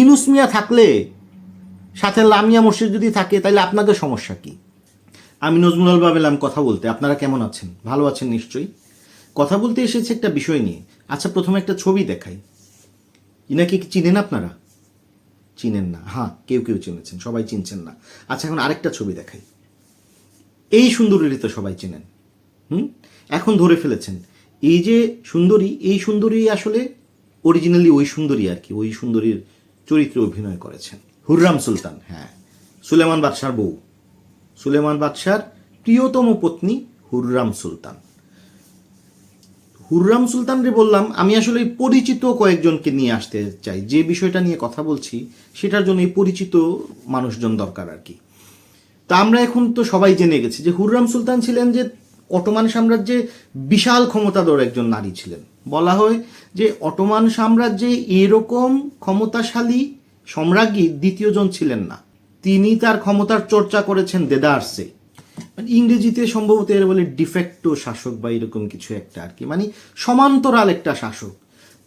ইনুস মিয়া থাকলে, সাথে লামিয়া মসজিদ যদি থাকে তাহলে আপনাদের সমস্যা কি? আমি নজমুল বাবেলাম কথা বলতে, আপনারা কেমন আছেন? ভালো আছেন নিশ্চয়ই। কথা বলতে এসেছে একটা বিষয় নিয়ে। আচ্ছা প্রথমে একটা ছবি দেখাই। ইনাকে কি চিনেন আপনারা? চিনেন না। হ্যাঁ কেউ কেউ চিনেছেন, সবাই চিনছেন না। আচ্ছা এখন আরেকটা ছবি দেখাই। এই সুন্দরীরই তো সবাই চেনেন। হুম? এখন ধরে ফেলেছেন। এই যে সুন্দরী, এই সুন্দরী আসলে অরিজিনালি ওই সুন্দরী আর কি, ওই সুন্দরীর চরিত্রে অভিনয় করেছেন। হুররাম সুলতান হ্যাঁ। সুলেমান বাদশার বউ। সুলেমান বাদশার প্রিয়তম পত্নী হুররাম সুলতান। হুররাম সুলতানরে বললাম, আমি আসলে পরিচিত কয়েকজনকে নিয়ে আসতে চাই। যে বিষয়টা নিয়ে কথা বলছি, সেটার জন্য এই পরিচিত মানুষজন দরকার আর কি। তা আমরা এখন তো সবাই জেনে গেছি যে হুররাম সুলতান ছিলেন যে অটোমান সাম্রাজ্যে বিশাল ক্ষমতাধর একজন নারী ছিলেন। বলা হয় যে অটোমান সাম্রাজ্যে এরকম ক্ষমতাশালী সম্রাজ্ঞী দ্বিতীয়জন ছিলেন না। তিনি তার ক্ষমতার চর্চা করেছেন দেদারসে। মানে ইংরেজিতে সম্ভবত এর বলে ডিফেক্টো শাসক বা এরকম কিছু একটা আর কি। মানে সমান্তরাল একটা শাসক।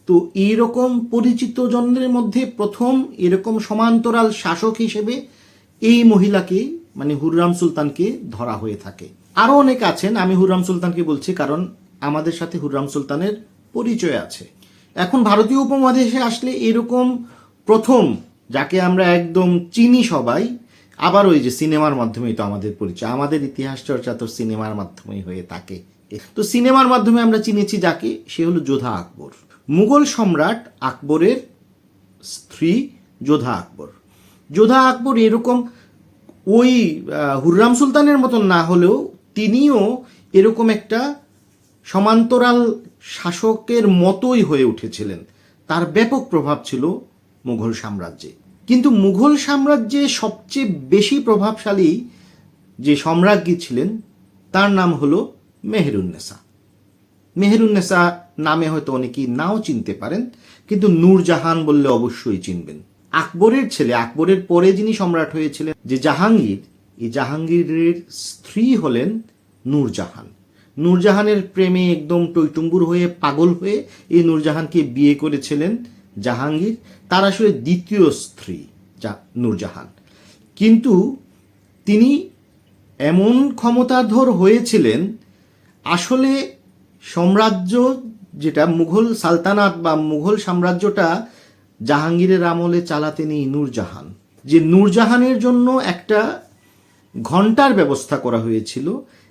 তো এইরকম পরিচিত জনের মধ্যে প্রথম এরকম সমান্তরাল শাসক হিসেবে এই মহিলাকে মানে হুররাম সুলতানকে ধরা হয়ে থাকে। আরও অনেক আছেন, আমি হুররাম সুলতানকে বলছি কারণ আমাদের সাথে হুররাম সুলতানের পরিচয় আছে। এখন ভারতীয় উপমহাদেশে আসলে এরকম প্রথম যাকে আমরা একদম চিনি সবাই আবার ওই যে সিনেমার মাধ্যমেই তো আমাদের পরিচয়, আমাদের ইতিহাস চর্চা তো সিনেমার মাধ্যমেই হয়ে থাকে। তো সিনেমার মাধ্যমে আমরা চিনেছি যাকে, সে হলো যোধা আকবর। মুঘল সম্রাট আকবরের স্ত্রী যোধা আকবর। যোধা আকবর এরকম ওই হুররাম সুলতানের মতন না হলেও তিনিও এরকম একটা সমান্তরাল শাসকের মতোই হয়ে উঠেছিলেন। তার ব্যাপক প্রভাব ছিল মুঘল সাম্রাজ্যে। কিন্তু মুঘল সাম্রাজ্যে সবচেয়ে বেশি প্রভাবশালী যে সম্রাজ্ঞী ছিলেন, তার নাম হলো মেহেরুন্নেসা মেহেরুন্নেসা নামে হয়তো অনেকেই নাও চিনতে পারেন, কিন্তু নূরজাহান বললে অবশ্যই চিনবেন। আকবরের ছেলে, আকবরের পরে যিনি সম্রাট হয়েছিলেন, যে জাহাঙ্গীর, এই জাহাঙ্গীরের স্ত্রী হলেন নূরজাহান। নূরজাহানের প্রেমে একদম টৈটুম্বুর হয়ে পাগল হয়ে এই নূরজাহানকে বিয়ে করেছিলেন জাহাঙ্গীর। তার আসলে দ্বিতীয় স্ত্রী যা নূরজাহান। কিন্তু তিনি এমন ক্ষমতাধর হয়েছিলেন, আসলে সাম্রাজ্য যেটা মুঘল সালতানাত বা মুঘল সাম্রাজ্যটা জাহাঙ্গীরের আমলে চালাতেন এই নূরজাহান। যে নূরজাহানের জন্য একটা ঘণ্টার ব্যবস্থা করা হয়েছিল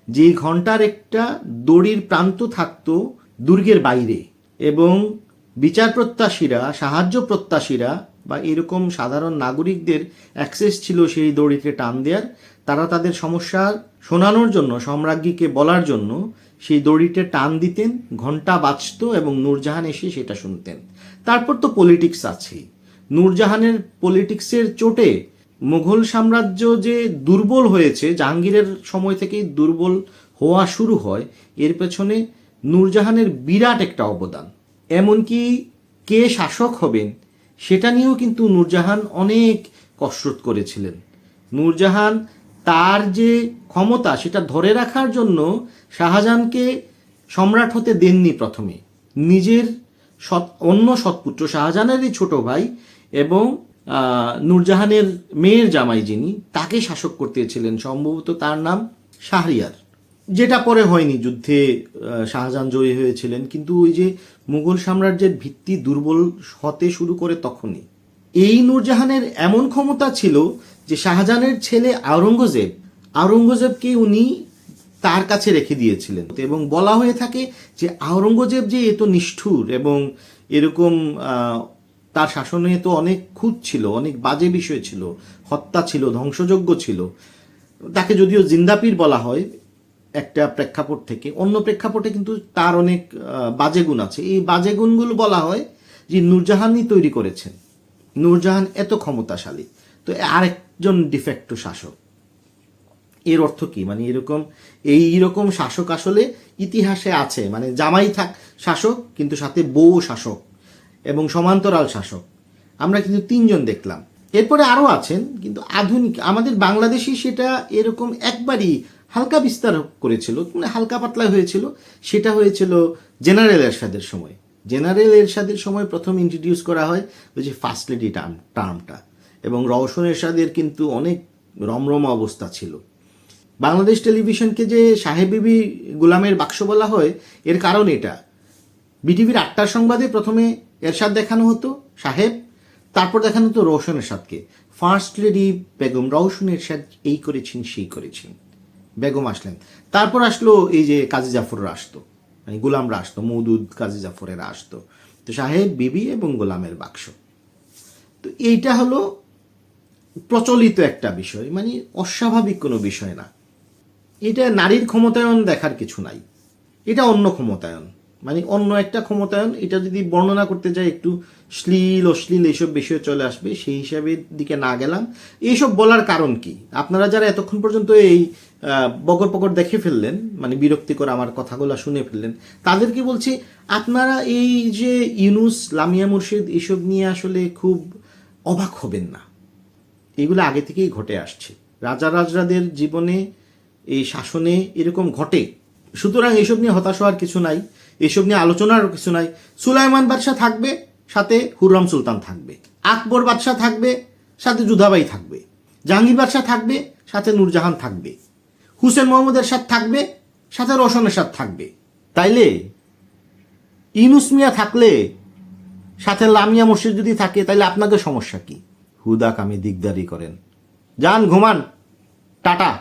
যে ঘণ্টার একটা দড়ির প্রান্ত থাকতো দুর্গের বাইরে এবং বিচার প্রত্যাশীরা, সাহায্য প্রত্যাশীরা বা এরকম সাধারণ নাগরিকদের অ্যাক্সেস ছিল সেই দড়িতে টান দেওয়ার, তারা তাদের সমস্যা শোনানোর জন্য, সম্রাজ্ঞীকে বলার জন্য সেই দড়িতে টান দিতেন ঘণ্টা বাজত এবং নূরজাহান এসে সেটা শুনতেন। তারপর তো পলিটিক্স আছেই নূরজাহানের পলিটিক্সের চোটে মুঘল সাম্রাজ্য যে দুর্বল হয়েছে, জাহাঙ্গীরের সময় থেকেই দুর্বল হওয়া শুরু হয়, এর পেছনে নূরজাহানের বিরাট একটা অবদান। এমনকি কে শাসক হবেন, সেটা নিয়েও কিন্তু নূরজাহান অনেক কসরত করেছিলেন। নূরজাহান তার যে ক্ষমতা, সেটা ধরে রাখার জন্য শাহজাহানকে সম্রাট হতে দেননি প্রথমে। নিজের সৎ, অন্য সৎপুত্র শাহজাহানেরই ছোট ভাই এবং নূরজাহানের মেয়ের জামাই যিনি, তাকে শাসক করতেছিলেন সম্ভবত তার নাম শাহরিয়ার। যেটা পরে হয়নি, যুদ্ধে শাহজাহান জয়ী হয়েছিলেন, কিন্তু ওই যে মুঘল সাম্রাজ্যের ভিত্তি দুর্বল হতে শুরু করে তখনই। এই নূরজাহানের এমন ক্ষমতা ছিল যে শাহজাহানের ছেলে আওরঙ্গজেব, আওরঙ্গজেবকে উনি তার কাছে রেখে দিয়েছিলেন। এবং বলা হয়ে থাকে যে আওরঙ্গজেব যে এত নিষ্ঠুর এবং এরকম তার শাসনে তো অনেক খুঁত ছিল, অনেক বাজে বিষয় ছিল, হত্যা ছিল, ধ্বংসযজ্ঞ ছিল। তাকে যদিও জিন্দাপীর বলা হয়, একটা প্রেক্ষাপট থেকে, অন্য প্রেক্ষাপটে কিন্তু তার অনেক বাজে গুণ আছে। এই বাজে গুণগুলো বলা হয় যে নূরজাহানই তৈরি করেছেন। নূরজাহান এত ক্ষমতাশালী। তো আরেকজন ডিফেক্টো শাসক। এর অর্থ কি? মানে এরকম, এই রকম শাসক আসলে ইতিহাসে আছে। মানে জামাই থাক শাসক, কিন্তু সাথে বউ শাসক। এবং সমান্তরাল শাসক। আমরা কিন্তু তিনজন দেখলাম। এরপরে আরও আছেন, কিন্তু আধুনিক, আমাদের বাংলাদেশে সেটা এরকম একবারই হালকা বিস্তার করেছিল মানে হালকা পাতলা হয়েছিল। সেটা হয়েছিল জেনারেল এরশাদের সময়। জেনারেল এরশাদের সময় প্রথম ইন্ট্রোডিউস করা হয় ওই যে ফার্স্ট লেডি টার্ম টার্মটা এবং রওশন এরশাদের কিন্তু অনেক রমরমা অবস্থা ছিল। বাংলাদেশ টেলিভিশনকে যে সাহেব বিবি গোলামের বাক্স বলা হয়, এর কারণ এটা। বিটিভির আটটার সংবাদে প্রথমে এরশাদ দেখানো হতো, সাহেব। তারপর দেখানো হতো রওশন এরশাদকে। ফার্স্ট লেডি বেগম রওশন এরশাদ এই করেছেন, সেই করেছেন। বেগম আসলেন। তারপর আসলো এই যে কাজী জাফররা আসতো। মানে গোলামরা আসতো, মৌদুদ, কাজী জাফরেরা আসতো। তো সাহেব, বিবি এবং গোলামের বাক্স। তো এইটা হলো প্রচলিত একটা বিষয় মানে অস্বাভাবিক কোনো বিষয় না। এটা নারীর ক্ষমতায়ন দেখার কিছু নাই। এটা অন্য ক্ষমতায়ন। মানে অন্য একটা ক্ষমতায়ন, এটা যদি বর্ণনা করতে যাই একটু শ্লীল, অশ্লীল এইসব বিষয় চলে আসবে, সেই হিসাবের দিকে না গেলাম। এইসব বলার কারণ কি? আপনারা যারা এতক্ষণ পর্যন্ত এই বকর পকর দেখে ফেললেন মানে বিরক্তিকর আমার কথাগুলো শুনে ফেললেন, তাদেরকে বলছি, আপনারা এই যে ইউনুস, লামিয়া মুর্শিদ এসব নিয়ে আসলে খুব অবাক হবেন না। এগুলো আগে থেকেই ঘটে আসছে। রাজা রাজরাদের জীবনে, এই শাসনে এরকম ঘটে। সুতরাং এসব নিয়ে হতাশ হওয়ার কিছু নাই। এসব নিয়ে আলোচনার কিছু নাই। সুলাইমান বাদশাহ থাকবে, সাথে হুররম সুলতান থাকবে। আকবর বাদশাহ থাকবে, সাথে জুধাবাই থাকবে। জাহাঙ্গীর বাদশাহ থাকবে, সাথে নূরজাহান থাকবে। হুসেন মোহাম্মদের সাথে থাকবে, সাথে রোশনের সাথে থাকবে। তাইলে ইনুস মিয়া থাকলে, সাথে লামিয়া মসজিদ যদি থাকে তাহলে আপনাদের সমস্যা কি? হুদা কামে দিকদারি করেন। যান, ঘুমান। টাটা।